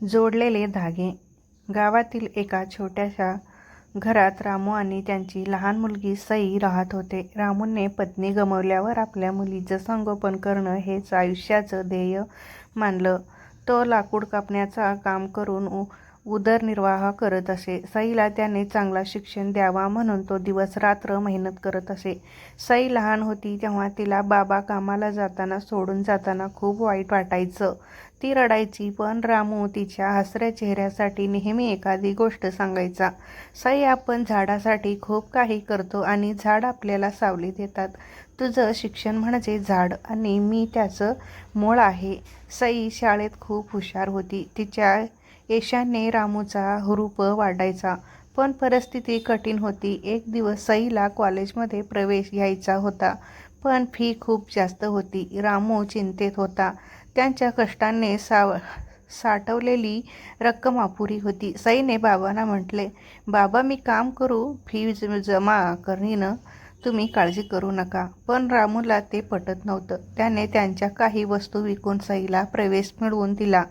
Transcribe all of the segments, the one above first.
जोडलेले धागे. गावातील एका छोट्याशा घरात रामू आणि त्यांची लहान मुलगी सई राहत होते. रामूने पत्नी गमावल्यावर आपल्या मुलीचं संगोपन करणं हेच आयुष्याचं ध्येय मानलं. तो लाकूड कापण्याचा काम करून उ उदरनिर्वाह करत असे. सईला त्याने चांगला शिक्षण द्यावा म्हणून तो दिवस रात्र मेहनत करत असे. सई लहान होती तेव्हा तिला बाबा कामाला जाताना सोडून जाताना खूप वाईट वाटायचं. ती रडायची पण रामू तिच्या हसऱ्या चेहऱ्यासाठी नेहमी एखादी गोष्ट सांगायचा. सई आपण झाडासाठी खूप काही करतो आणि झाड आपल्याला सावली देतात. तुझं शिक्षण म्हणजे झाड आणि मी त्याचं मूळ आहे. सई शाळेत खूप हुशार होती. तिच्या येशाने रामूचा हुरूप वाढायचा. पण परिस्थिती कठीण होती. एक दिवस सईला कॉलेजमध्ये प्रवेश घ्यायचा होता पण फी खूप जास्त होती. रामू चिंतेत होता. त्यांच्या कष्टाने साव साठवलेली रक्कम अपुरी होती. सईने बाबांना म्हटले बाबा मी काम करू. फी जमा करीन. तुम्ही काळजी करू नका. पण रामूला ते पटत नव्हतं. त्याने त्यांच्या काही वस्तू विकून सईला प्रवेश मिळवून दिला.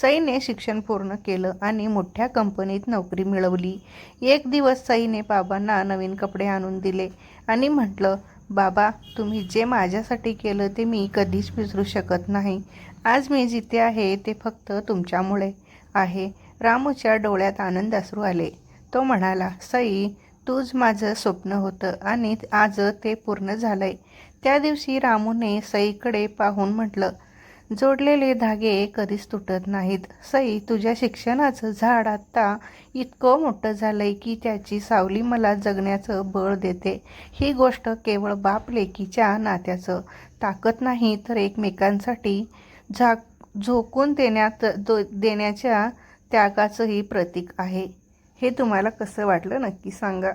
सईने शिक्षण पूर्ण केलं आणि मोठ्या कंपनीत नोकरी मिळवली. एक दिवस सईने बाबांना नवीन कपडे आणून दिले आणि म्हटलं बाबा तुम्ही जे माझ्यासाठी केलं ते मी कधीच विसरू शकत नाही. आज मी जिथे आहे ते फक्त तुमच्यामुळे आहे. रामूच्या डोळ्यात आनंद असरू आले. तो म्हणाला सई तूच माझं स्वप्न होतं आणि आज ते पूर्ण झालंय. त्या दिवशी रामूने सईकडे पाहून म्हटलं जोडलेले धागे कधीच तुटत नाहीत. सई तुझ्या शिक्षणाचं झाड आत्ता इतकं मोठं झालंय की त्याची सावली मला जगण्याचं बळ देते. ही गोष्ट केवळ बाप लेकीच्या नात्याचं. ताकद नाही तर एकमेकांसाठी झाक झोकून देण्यात दो देण्याच्या त्यागाचंही प्रतीक आहे. हे तुम्हाला कसं वाटलं नक्की सांगा.